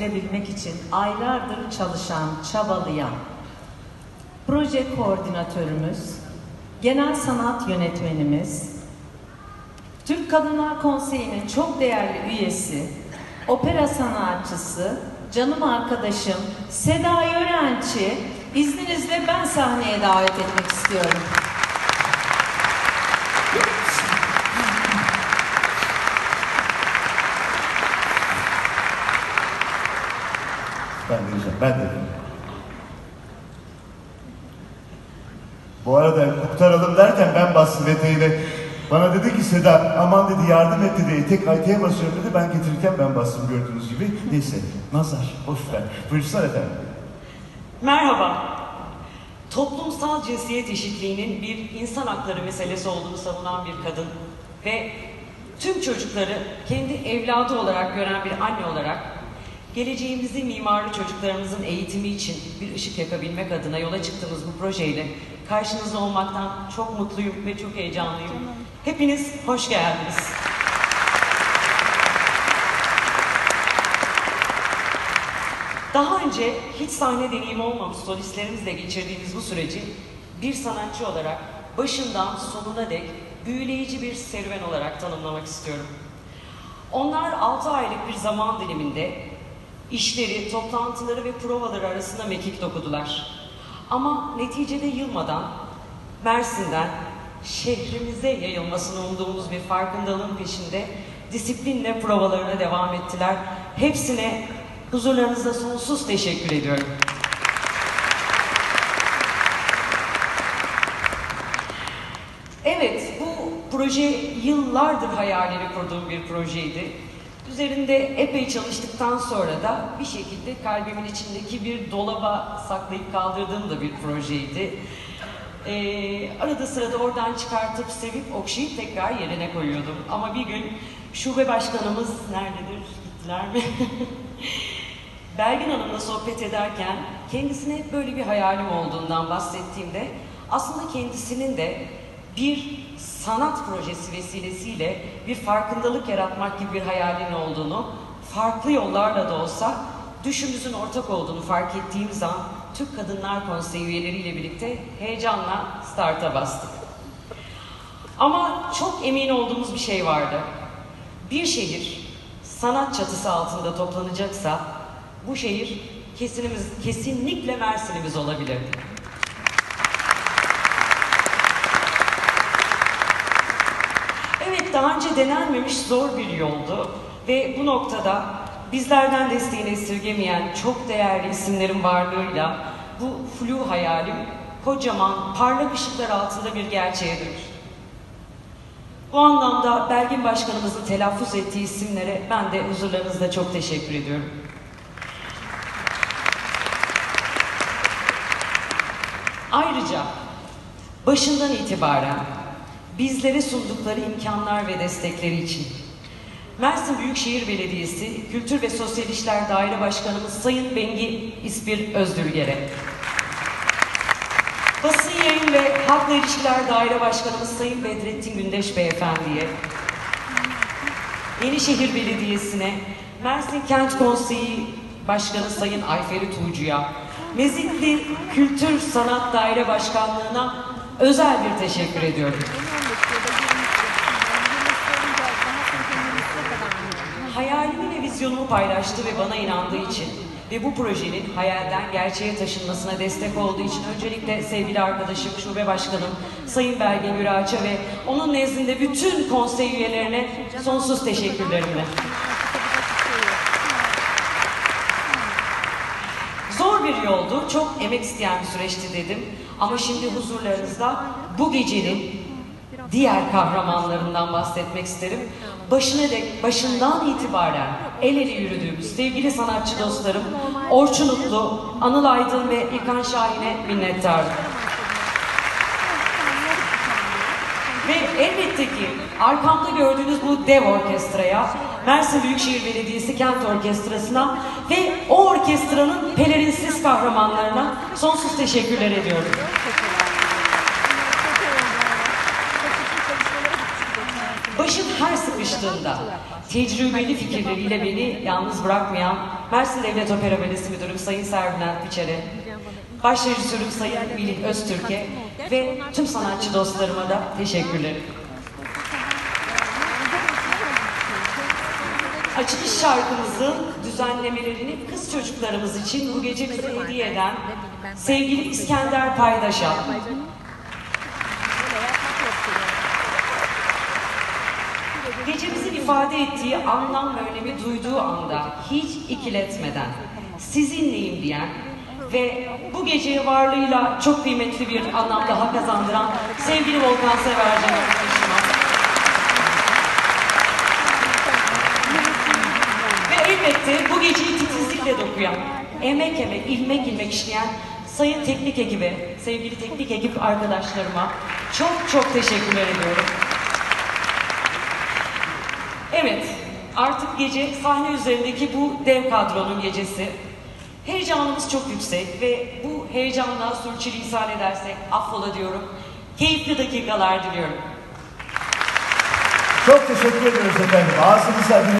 getirebilmek için aylardır çalışan, çabalayan proje koordinatörümüz, genel sanat yönetmenimiz, Türk Kadınlar Konseyi'nin çok değerli üyesi, opera sanatçısı, canım arkadaşım Seda Yörenç'i izninizle ben sahneye davet etmek istiyorum. Ben de diyeceğim, ben de diyeceğim. Bu arada kurtaralım derken ben bastım eteğine. Bana dedi ki Seda aman dedi yardım et dedi etek eteğe basıyorum dedi. Ben getirirken ben bastım gördüğünüz gibi. Neyse nazar boş ver. Buyursunlar efendim. Merhaba. Toplumsal cinsiyet eşitliğinin bir insan hakları meselesi olduğunu savunan bir kadın ve tüm çocukları kendi evladı olarak gören bir anne olarak geleceğimizi mimarlı çocuklarımızın eğitimi için bir ışık yakabilmek adına yola çıktığımız bu projeyle karşınızda olmaktan çok mutluyum ve çok heyecanlıyım. Hepiniz hoş geldiniz. Daha önce hiç sahne deneyimi olmamış solistlerimizle geçirdiğimiz bu süreci bir sanatçı olarak başından sonuna dek büyüleyici bir serüven olarak tanımlamak istiyorum. Onlar 6 aylık bir zaman diliminde işleri, toplantıları ve provaları arasında mekik dokudular. Ama neticede yılmadan Mersin'den şehrimize yayılmasını umduğumuz bir farkındalığın peşinde disiplinle provalarına devam ettiler. Hepsine huzurlarınızda sonsuz teşekkür ediyorum. Evet, bu proje yıllardır hayalini kurduğum bir projeydi. Üzerinde epey çalıştıktan sonra da bir şekilde kalbimin içindeki bir dolaba saklayıp kaldırdığım da bir projeydi. Ee, arada sırada oradan çıkartıp sevip okşayıp tekrar yerine koyuyordum. Ama bir gün şube başkanımız nerededir, gittiler mi? Belgin Hanım'la sohbet ederken kendisine hep böyle bir hayalim olduğundan bahsettiğimde aslında kendisinin de bir sanat projesi vesilesiyle bir farkındalık yaratmak gibi bir hayalinin olduğunu, farklı yollarla da olsa düşünümüzün ortak olduğunu fark ettiğimiz an Türk Kadınlar Konseyi üyeleriyle birlikte heyecanla starta bastık. Ama çok emin olduğumuz bir şey vardı. Bir şehir sanat çatısı altında toplanacaksa bu şehir kesinimiz, kesinlikle Mersin'imiz olabilirdi. Daha önce denenmemiş zor bir yoldu ve bu noktada bizlerden desteğini esirgemeyen çok değerli isimlerin varlığıyla bu flu hayalim kocaman parlak ışıklar altında bir gerçeğe dönüştü. Bu anlamda Belgin Başkanımızın telaffuz ettiği isimlere ben de huzurlarınızda çok teşekkür ediyorum. Ayrıca başından itibaren bizlere sundukları imkanlar ve destekleri için Mersin Büyükşehir Belediyesi Kültür ve Sosyal İşler Daire Başkanımız Sayın Bengi İspir Özdürger'e Basın Yayın ve Halkla İlişkiler Daire Başkanımız Sayın Bedrettin Gündeş Beyefendi'ye Yenişehir Belediyesi'ne, Mersin Kent Konseyi Başkanı Sayın Ayferi Tuğcu'ya, Mezitli Kültür Sanat Daire Başkanlığı'na özel bir teşekkür ediyorum. Hayalimi ve vizyonumu paylaştığı ve bana inandığı için ve bu projenin hayalden gerçeğe taşınmasına destek olduğu için öncelikle sevgili arkadaşım, şube başkanım Sayın Belgin Güraç'a ve onun nezdinde bütün konsey üyelerine sonsuz teşekkürlerimle. Zor bir yoldu, çok emek isteyen bir süreçti dedim. Ama şimdi huzurlarınızda bu gecenin diğer kahramanlarından bahsetmek isterim. Başına dek, başından itibaren el ele yürüdüğümüz sevgili sanatçı dostlarım Orçun Utlu, Anıl Aydın ve İlkan Şahin'e minnettarım. Ve elbette ki arkamda gördüğünüz bu dev orkestraya, Mersin Büyükşehir Belediyesi Kent Orkestrası'na ve o orkestranın pelerinsiz kahramanlarına sonsuz teşekkürler ediyorum. Her sıkıştığında tecrübeli fikirleriyle beni yalnız bırakmayan Mersin Devlet Opera Balesi Müdürüm Sayın Serbülent Biçer'e, baş rejisörüm Sayın Melih Öztürk'e ve tüm sanatçı dostlarıma da teşekkürlerim. Açılış şarkımızın düzenlemelerini kız çocuklarımız için bu gece bize hediye eden sevgili İskender Paydaş'a, ifade ettiği anlam ve önemi duyduğu anda hiç ikiletmeden sizinleyim diyen ve bu geceye varlığıyla çok kıymetli bir anlam daha kazandıran sevgili Volkan arkadaşıma Ve elbette bu geceyi titizlikle dokuyan, emek emek, ilmek ilmek işleyen sayın teknik ekibe, sevgili teknik ekip arkadaşlarıma çok çok teşekkürler ediyorum. Evet, artık gece sahne üzerindeki bu dev kadronun gecesi. Heyecanımız çok yüksek ve bu heyecanla sürçülisan edersek affola diyorum. Keyifli dakikalar diliyorum. Çok teşekkür ediyoruz efendim. Ağzınıza